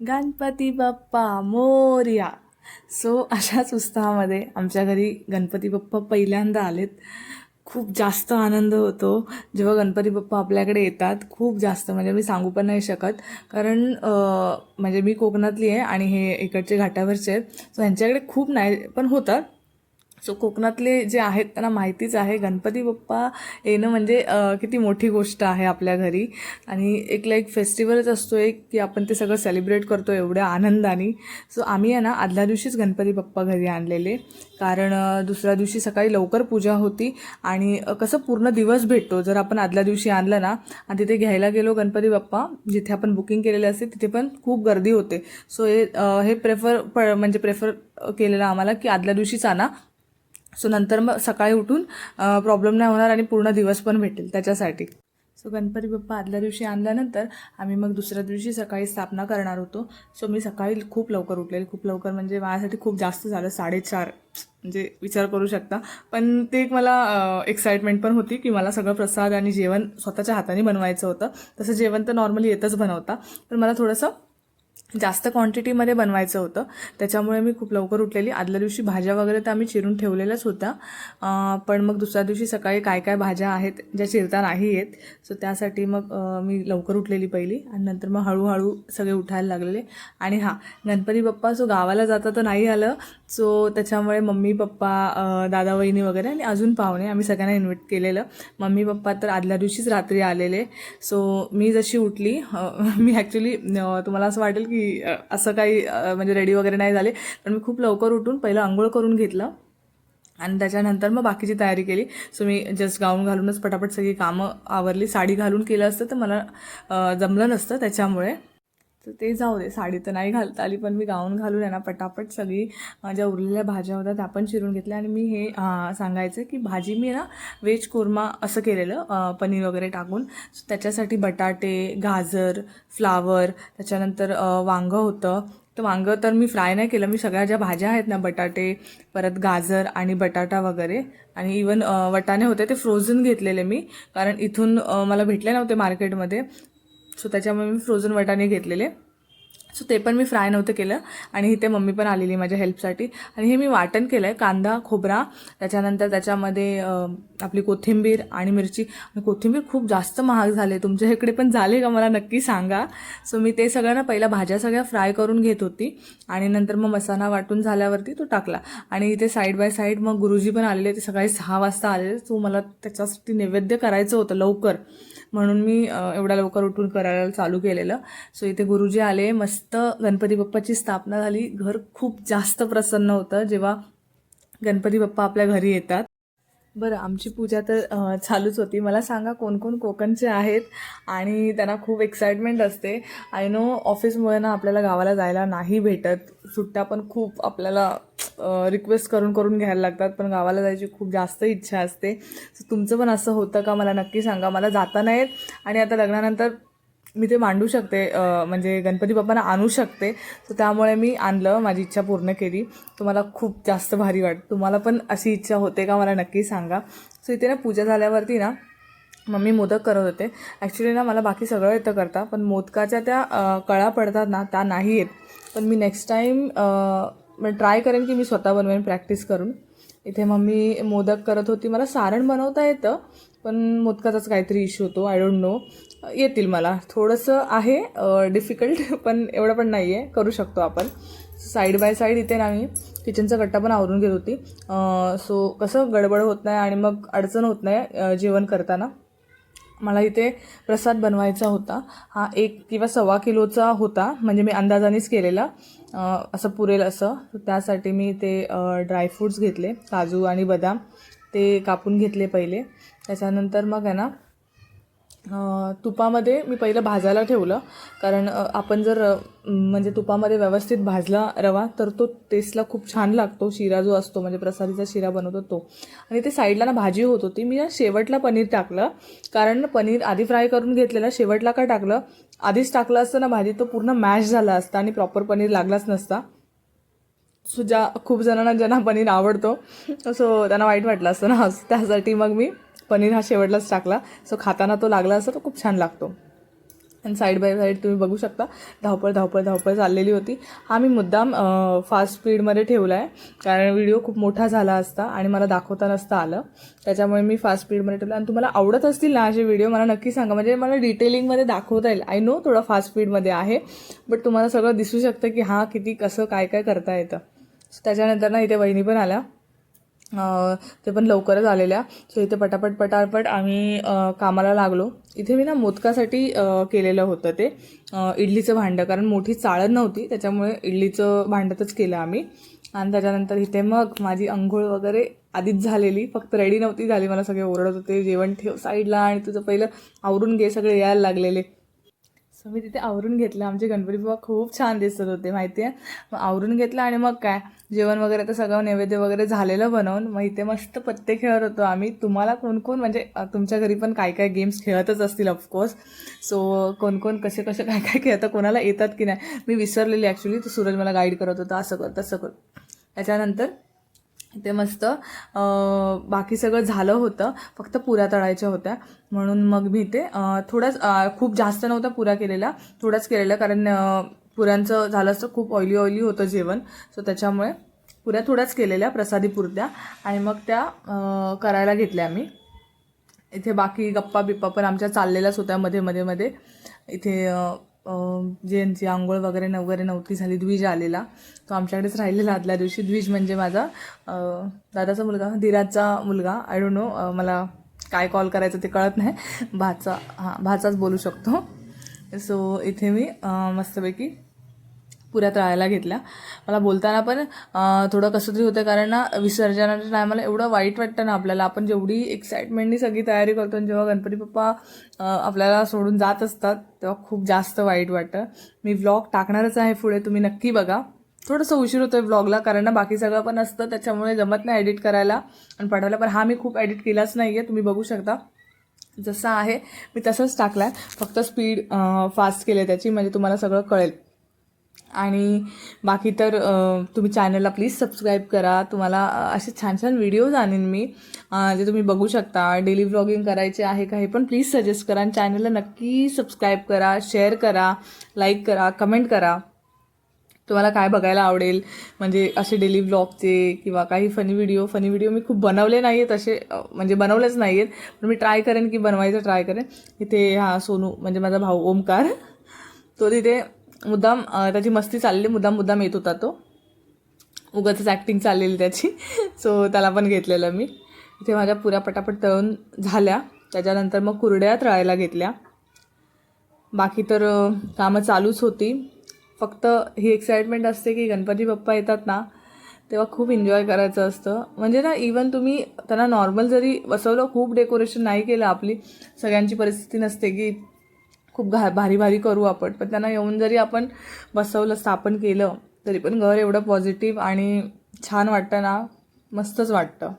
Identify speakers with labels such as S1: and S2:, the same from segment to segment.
S1: Ganpati Bappa Morya. So अशाच उत्साहामध्ये आमच्या घरी गणपती बाप्पा पहिल्यांदा आलेत. खूप जास्त आनंद होतो. जेव्हा गणपती बाप्पा आपल्याकडे येतात खूप जास्त. म्हणजे मी सांगू पण नाही शकत. कारण म्हणजे मी कोकणातली आहे आणि हे इकडचे घाटावरचे आहेत. सो ह्यांच्याकडे खूप नाही पण होतात. सो कोकणातले जे आहेत त्यांना माहितीच आहे. गणपती बाप्पा येणं म्हणजे किती मोठी गोष्ट आहे आपल्या घरी. आणि एक लाईक फेस्टिवलच असतो एक की आपण ते सगळं सेलिब्रेट करतो एवढ्या आनंदाने. सो आम्ही आहे ना आदल्या दिवशीच गणपती बाप्पा घरी आणलेले. कारण दुसऱ्या दिवशी सकाळी लवकर पूजा होती. आणि कसं पूर्ण दिवस भेटतो. जर आपण आदल्या दिवशी आणलं ना आणि तिथे घ्यायला गेलो गणपती बाप्पा जिथे आपण बुकिंग केलेले असते तिथे पण खूप गर्दी होते. सो हे हे प्रेफर प म्हणजे प्रेफर केलेलं आम्हाला की आदल्या दिवशीच आणा. सो नंतर मग सकाळी उठून प्रॉब्लेम नाही होणार आणि पूर्ण दिवस पण भेटेल त्याच्यासाठी. सो गणपती बाप्पा आदल्या दिवशी आणल्यानंतर आम्ही मग दुसऱ्या दिवशी सकाळी स्थापना करणार होतो. सो मी सकाळी खूप लवकर उठलेली. खूप लवकर म्हणजे माझ्यासाठी खूप जास्त झालं. साडेचार म्हणजे विचार करू शकता. पण ते एक मला एक्साइटमेंट पण होती की मला सगळं प्रसाद आणि जेवण स्वतःच्या हाताने बनवायचं होतं. तसं जेवण तर नॉर्मली येतच बनवता. पण मला थोडंसं जास्त क्वांटिटीमध्ये बनवायचं होतं. त्याच्यामुळे मी खूप लवकर उठलेली. आदल्या दिवशी भाज्या वगैरे तर आम्ही चिरून ठेवलेल्याच होत्या. पण मग दुसऱ्या दिवशी सकाळी काय काय भाज्या आहेत ज्या चिरता नाही येत सो त्यासाठी मग मी लवकर उठलेली पहिली आणि नंतर मग हळूहळू सगळे उठायला लागलेले. आणि हां गणपती बाप्पा सो गावाला जाता तर नाही आलं. सो त्याच्यामुळे मम्मी पप्पा दादा वहिनी वगैरे आणि अजून पाहुणे आम्ही सगळ्यांना इन्व्हाइट केलेलं. मम्मी पप्पा तर आदल्या दिवशीच रात्री आलेले. सो मी जशी उठली मी ॲक्च्युली तुम्हाला असं वाटेल की की असं काही म्हणजे रेडी वगैरे नाही झाले. पण मी खूप लवकर उठून पहिलं आंघोळ करून घेतलं. आणि त्याच्यानंतर मग बाकीची तयारी केली. सो मी जस्ट गाऊन घालूनच पटापट सगळी कामं आवरली. साडी घालून केलं असतं तर मला जमलं नसतं त्याच्यामुळे. तर ते जाऊ दे साडी तर नाही घालता आली पण मी गाऊन घालून आहे ना पटापट सगळी माझ्या ज्या उरलेल्या भाज्या होत्या त्या पण चिरून घेतल्या आणि मी हे सांगायचं की भाजी मी ना व्हेज कोरमा असं केलेलं पनीर वगैरे टाकून. त्याच्यासाठी बटाटे गाजर फ्लावर त्याच्यानंतर वांगं होतं. तर वांगं तर मी फ्राय नाही केलं मी सगळ्या ज्या भाज्या आहेत ना बटाटे परत गाजर आणि बटाटा वगैरे आणि इवन वटाणे होते ते फ्रोझन घेतलेले मी कारण इथून मला भेटले नव्हते मार्केटमध्ये सो त्याच्यामुळे मी फ्रोझन वटाणे घेतलेले. सो ते पण मी फ्राय नव्हतं केलं. आणि इथे मम्मी पण आलेली माझ्या हेल्पसाठी आणि हे मी वाटण केलं आहे कांदा खोबरा त्याच्यानंतर त्याच्यामध्ये आपली कोथिंबीर आणि मिरची. कोथिंबीर खूप जास्त महाग झाले. तुमच्या इकडे पण झाले का मला नक्की सांगा. सो मी ते सगळं ना पहिला भाज्या सगळ्या फ्राय करून घेत होती. आणि नंतर मग मसाला वाटून झाल्यावरती तो टाकला. आणि इथे साईड बाय साईड मग गुरुजी पण आलेले. ते सकाळी सहा वाजता आलेले. सो मला त्याच्यासाठी नैवेद्य करायचं होतं लवकर. म्हणून मी एवढ्या लवकर उठून करायला चालू केलेलं. सो इथे गुरुजी आले मस्त गणपती बाप्पाची स्थापना झाली. घर खूप जास्त प्रसन्न होतं जेव्हा गणपती बाप्पा आपल्या घरी येतात. बरं आमची पूजा तर चालूच होती. मला सांगा कोण कोण कोकणचे आहेत? आणि त्यांना खूप एक्साइटमेंट असते. आय नो ऑफिसमुळे ना आपल्याला गावाला जायला नाही भेटत. सुट्ट्या पण खूप आपल्याला रिक्वेस्ट करून करून घ्यायला लागतात. पण गावाला जायची खूप जास्त इच्छा असते. सो तुमचं पण असं होतं का? मला नक्की सांगा. मला जाता नाही आणि आता लग्नानंतर मी ते मांडू शकते म्हणजे गणपती बाप्पांना आणू शकते. सो त्यामुळे मी आणलं माझी इच्छा पूर्ण केली. तुम्हाला खूप जास्त भारी वाटतं तुम्हाला पण अशी इच्छा होते का मला नक्की सांगा. सो इथे ना पूजा झाल्यावरती ना मम्मी मोदक करत होते. ॲक्च्युली ना मला बाकी सगळं येतं करता पण मोदकाच्या त्या कळा पडतात ना त्या नाही येत. पण मी नेक्स्ट टाईम ट्राय करेन की मी स्वतः बनवेन प्रॅक्टिस करून. इथे मम्मी मोदक करत होती. मला सारण बनवता येतं पण मोदकाचाच काहीतरी इश्यू होतो आय डोंट नो येतील मला. थोडंसं आहे डिफिकल्ट पण एवढं पण नाही आहे करू शकतो आपण. साईड बाय साईड इथे ना मी किचनचा कट्टा पण आवरून घेत होती. सो कसं गडबड होत नाही आणि मग अडचण होत नाही जेवण करताना. मला इथे प्रसाद बनवायचा होता. हा एक किंवा सव्वा किलोचा होता. म्हणजे मी अंदाजानेच केलेला. असं पुरेल असं. त्यासाठी मी ते ड्रायफ्रूट्स घेतले. काजू आणि बदाम ते कापून घेतले पहिले. त्याच्यानंतर मग आहे ना तुपामध्ये मी पहिलं भाजायला ठेवलं. कारण आपण जर म्हणजे तुपामध्ये व्यवस्थित भाजला रवा तर तो टेस्टला खूप छान लागतो. शिरा जो असतो म्हणजे प्रसादीचा शिरा बनवतो तो. आणि ते साईडला ना भाजी होत होती. मी ना शेवटला पनीर टाकलं. कारण पनीर आधी फ्राय करून घेतलेलं शेवटला का टाकलं? आधीच टाकलं असतं ना भाजी तो पूर्ण मॅश झाला असता आणि प्रॉपर पनीर लागलाच नसता. सो ज्या खूप जणांना ज्यांना पनीर आवडतो. सो त्यांना वाईट वाटलं असतं ना. त्यासाठी मग मी पनीर हा शेवटलाच टाकला. सो खाताना तो लागला असता तो खूप छान लागतो. आणि साईड बाय साईड तुम्ही बघू शकता. धावपळ धावपळ धावपळ चाललेली होती. हा मी मुद्दाम फास्ट स्पीडमध्ये ठेवला आहे कारण व्हिडिओ खूप मोठा झाला असता आणि मला दाखवता नसता आलं. त्याच्यामुळे मी फास्ट स्पीडमध्ये ठेवलं. आणि तुम्हाला आवडत असतील ना असे व्हिडिओ मला नक्की सांगा. म्हणजे मला डिटेलिंगमध्ये दाखवता येईल. आय नो थोडं फास्ट स्पीडमध्ये आहे. बट तुम्हाला सगळं दिसू शकतं की हा किती कसं काय काय करता येतं. त्याच्यानंतर ना इथे वहिनी पण आल्या. ते पण लवकरच आलेल्या. सो इथे पटापट पटापट आम्ही कामाला लागलो. इथे मी ना मोदकासाठी केलेलं होतं ते. इडलीचं भांडं कारण मोठी चाळण नव्हती त्याच्यामुळे इडलीचं भांडतच केलं आम्ही. आणि त्याच्यानंतर इथे मग माझी अंघोळ वगैरे आधीच झालेली. फक्त रेडी नव्हती झाली. मला सगळे ओरडत होते जेवण ठेव साईडला आणि तुझं पहिलं आवरून घे सगळे यायला लागलेले. सो मी तिथे आवरून घेतलं. आमचे गणपती बाबा खूप छान दिसत होते माहिती आहे मग आवरून घेतलं आणि मग काय? जेवण वगैरे तर सगळं नैवेद्य वगैरे झालेलं बनवून मग इथे मस्त पत्ते खेळत होतो आम्ही. तुम्हाला कोण कोण म्हणजे तुमच्या घरी पण काय काय गेम्स खेळतच असतील ऑफकोर्स सो कोण कोण कसे कसे काय काय खेळतं कोणाला येतात की नाही मी विसरलेली ॲक्च्युली तो सूरज मला गाईड करत होता असं कर तसं कर. त्याच्यानंतर ते मस्त बाकी सगळं झालं होतं फक्त पुऱ्या तळायच्या होत्या. म्हणून मग मी ते थोडंच खूप जास्त नव्हता पुऱ्या केलेल्या थोडंच केलेला कारण पुऱ्यांचं झालं असतं खूप ऑइली ऑइली होतं जेवण. सो त्याच्यामुळे पुऱ्या थोड्याच केलेल्या प्रसादी पुरत्या. आणि मग त्या करायला घेतल्या आम्ही. इथे बाकी गप्पा बिप्पा पण आमच्या चाललेल्याच होत्या मध्ये मध्ये मध्ये. इथे ज्यांची आंघोळ वगैरे न वगैरे नव्हती झाली द्विज आलेला. तो आमच्याकडेच राहिलेला आदल्या दिवशी. द्विज म्हणजे माझा दादाचा मुलगा धीराजचा मुलगा. आय डोंट नो मला काय कॉल करायचं ते कळत नाही. भाचा हां भाचाच बोलू शकतो. सो इथे मी मस्तपैकी पुऱ्या तळायला घेतल्या. मला बोलताना पण थोडं कसं तरी होतं कारण ना विसर्जनाच्या टायमाला एवढं वाईट वाटतं ना आपल्याला. आपण जेवढी एक्साइटमेंटनी सगळी तयारी करतो आणि जेव्हा गणपती बाप्पा आपल्याला सोडून जात असतात तेव्हा खूप जास्त वाईट वाटतं. मी व्लॉग टाकणारच आहे पुढे तुम्ही नक्की बघा. थोडंसं उशीर होतोय व्लॉगला कारण ना बाकी सगळं पण असतं त्याच्यामुळे जमत नाही एडिट करायला आणि पाठवायला पण हा मी खूप एडिट केलाच नाही आहे तुम्ही बघू शकता. जसं आहे मी तसंच टाकला आहे फक्त स्पीड फास्ट केले त्याची म्हणजे तुम्हाला सगळं कळेल. आणि बाकी तर तुम्ही चॅनलला प्लीज सबस्क्राईब करा. तुम्हाला असे छान छान व्हिडिओज आणीन मी जे तुम्ही बघू शकता. डेली व्लॉगिंग करायचे आहे का हे पण प्लीज सजेस्ट करा आणि चॅनलला नक्की सबस्क्राईब करा शेअर करा लाईक करा कमेंट करा. तुम्हाला काय बघायला आवडेल? म्हणजे असे डेली व्लॉगचे किंवा काही फनी व्हिडिओ फनी व्हिडिओ मी खूप बनवले नाही आहेत असे म्हणजे बनवलेच नाही आहेत पण मी ट्राय करेन की बनवायचं ट्राय करेन. इथे हा सोनू म्हणजे माझा भाऊ ओमकार तो तिथे मुद्दाम त्याची मस्ती चाललेली मुद्दाम मुद्दाम येत होता तो. उगाचच ॲक्टिंग चाललेली त्याची. सो त्याला पण घेतलेलं मी. इथे माझ्या पुऱ्या पटापट तळून झाल्या. त्याच्यानंतर मग कुरड्या तळायला घेतल्या. बाकी तर कामं चालूच होती. फक्त ही एक्साइटमेंट असते की गणपती बाप्पा येतात ना तेव्हा खूप एन्जॉय करायचं असतं. म्हणजे ना इवन तुम्ही त्यांना नॉर्मल जरी बसवलं खूप डेकोरेशन नाही केलं आपली सगळ्यांची परिस्थिती नसते की खूप घा भारी भारी करू आपण. पण त्यांना येऊन जरी आपण बसवलं स्थापन केलं तरी पण घर एवढं पॉझिटिव्ह आणि छान वाटतं ना. मस्तच वाटतं.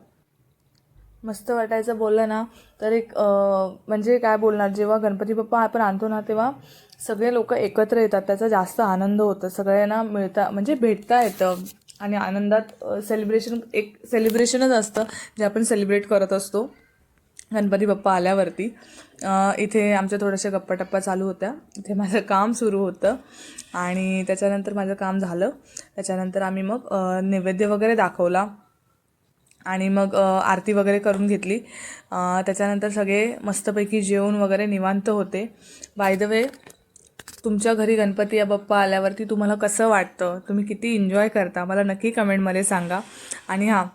S1: मस्त वाटायचं बोललं ना तर एक म्हणजे काय बोलणार जेव्हा गणपती बाप्पा आपण आणतो ना तेव्हा सगळे लोक एकत्र येतात. त्याचा जास्त आनंद होतो. सगळ्यांना मिळता म्हणजे भेटता येतं. आणि आनंदात सेलिब्रेशन एक सेलिब्रेशनच असतं जे आपण सेलिब्रेट करत असतो. गणपती बाप्पा आल्यावरती इथे आमच्या थोड्याशा गप्पाटप्पा चालू होत्या. इथे माझं काम सुरू होतं आणि त्याच्यानंतर माझं काम झालं. त्याच्यानंतर आम्ही मग नैवेद्य वगैरे दाखवला आणि मग आरती वगैरे करून घेतली. त्याच्यानंतर सगळे मस्तपैकी जेवण वगैरे निवांत होते. बाय द वे तुमच्या घरी गणपती या बाप्पा आल्यावरती तुम्हाला कसं वाटतं? तुम्ही किती एन्जॉय करता? मला नक्की कमेंटमध्ये सांगा. आणि हां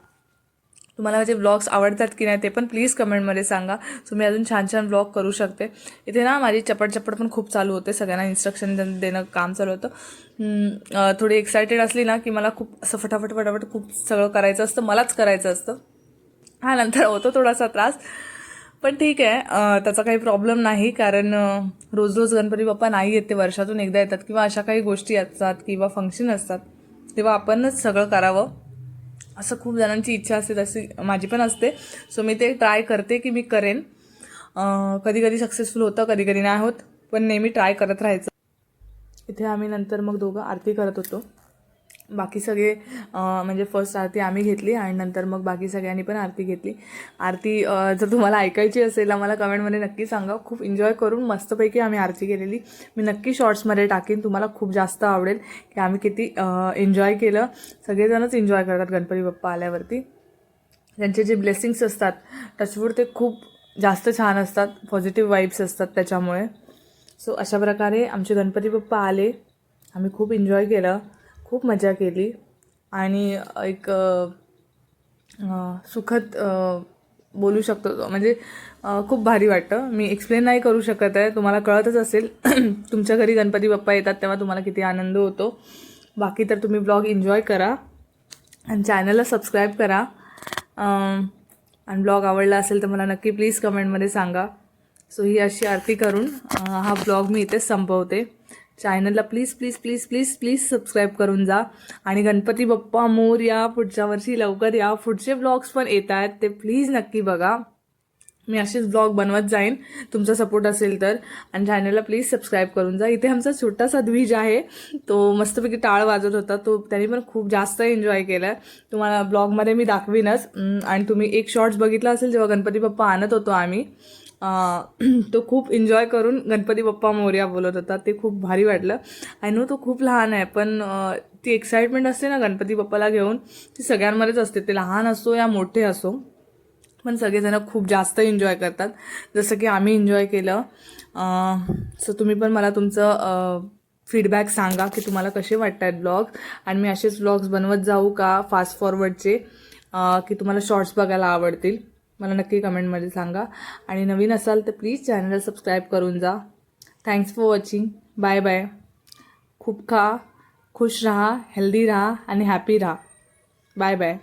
S1: तुम्हाला माझे ब्लॉग्स आवडतात की नाही ते पण प्लीज कमेंटमध्ये सांगा. सो मी अजून छान छान ब्लॉग करू शकते. इथे ना माझी चपट चपट पण खूप चालू होते. सगळ्यांना इन्स्ट्रक्शन देणं काम चालू होतं. थोडी एक्सायटेड असली ना की मला खूप असं फटाफट फटाफट खूप सगळं करायचं असतं. मलाच करायचं असतं. हा नंतर होतो थोडासा त्रास. पण ठीक आहे. त्याचा काही प्रॉब्लेम नाही. कारण रोज रोज गणपती बाप्पा नाही येत ते वर्षातून एकदा येतात किंवा अशा काही गोष्टी असतात किंवा फंक्शन असतात. तेव्हा आपणच सगळं करावं. असं खूप जणांची इच्छा असते तशी माझी पण असते. सो मी ते ट्राय करते की मी करेन. कधी कधी सक्सेसफुल होतं कधी कधी नाही होत पण नेहमी ट्राय करत राहायचं. इथे आम्ही नंतर मग दोघं आरती करत होतो. बाकी सगळे म्हणजे फर्स्ट आरती आम्ही घेतली आणि नंतर मग बाकी सगळ्यांनी पण आरती घेतली. आरती जर तुम्हाला ऐकायची असेल आम्हाला कमेंटमध्ये नक्की सांगा. खूप एन्जॉय करून मस्तपैकी आम्ही आरती केलेली. मी नक्की शॉर्ट्समध्ये टाकीन तुम्हाला खूप जास्त आवडेल. की आम्ही किती एन्जॉय केलं. सगळेजणच एन्जॉय करतात गणपती बाप्पा आल्यावरती. त्यांचे जे ब्लेसिंग्स असतात टचवूड ते खूप जास्त छान असतात. पॉझिटिव्ह वाईब्स असतात त्याच्यामुळे. सो अशा प्रकारे आमचे गणपती बाप्पा आले. आम्ही खूप एन्जॉय केलं. खूप मजा केली. आणि एक सुखद बोलू शकतो म्हणजे खूप भारी वाटतं. मी एक्सप्लेन नाही करू शकत आहे. तुम्हाला कळतच असेल. तुमच्या घरी गणपती बाप्पा येतात तेव्हा तुम्हाला किती आनंद होतो. बाकी तर तुम्ही ब्लॉग एन्जॉय करा. आणि चॅनलला सबस्क्राईब करा. आणि ब्लॉग आवडला असेल तर मला नक्की प्लीज कमेंटमध्ये सांगा. सो ही अशी आरती करून हा ब्लॉग मी इथेच संपवते. चॅनलला please please please please please subscribe करून जा. आणि गणपती बाप्पा मोर या पुढच्या वर्षी लवकर या पुढचे ब्लॉग्स पण येत आहेत ते प्लीज नक्की बघा. मी असेच ब्लॉग बनवत जाईन तुमचा सपोर्ट असेल तर. आणि चॅनलला प्लीज सबस्क्राईब करून जा. इथे आमचा छोटासा द्विज आहे तो मस्तपैकी टाळ वाजत होता तो त्याने पण खूप जास्त एन्जॉय केला तुम्हाला ब्लॉगमध्ये मी दाखवीनच. आणि तुम्ही एक शॉर्ट्स बघितला असेल जेव्हा गणपती बाप्पा आणत होतो आम्ही तो खूप एन्जॉय करून गणपती बाप्पा मोर्या बोलत होता. ते खूप भारी वाटलं. आय नो तो खूप लहान आहे पण ती एक्साइटमेंट असते ना गणपती बाप्पाला घेऊन. ती सगळ्यांमध्येच असते. ते लहान असो या मोठे असो पण सगळेजण खूप जास्त एन्जॉय करतात. जसं की आम्ही एन्जॉय केलं. सो तुम्ही पण मला तुमचं फीडबॅक सांगा की तुम्हाला कसे वाटत आहेत ब्लॉग आणि मी असेच ब्लॉग्स बनवत जाऊ का फास्ट फॉरवर्डचे की तुम्हाला शॉर्ट्स बघायला आवडतील? मला नक्की कमेंटमध्ये सांगा. आणि नवीन असाल तर प्लीज चॅनलला सबस्क्राईब करून जा. Thanks for watching bye bye खूप खा खुश राहा हेल्दी राहा आणि हॅपी राहा. Bye bye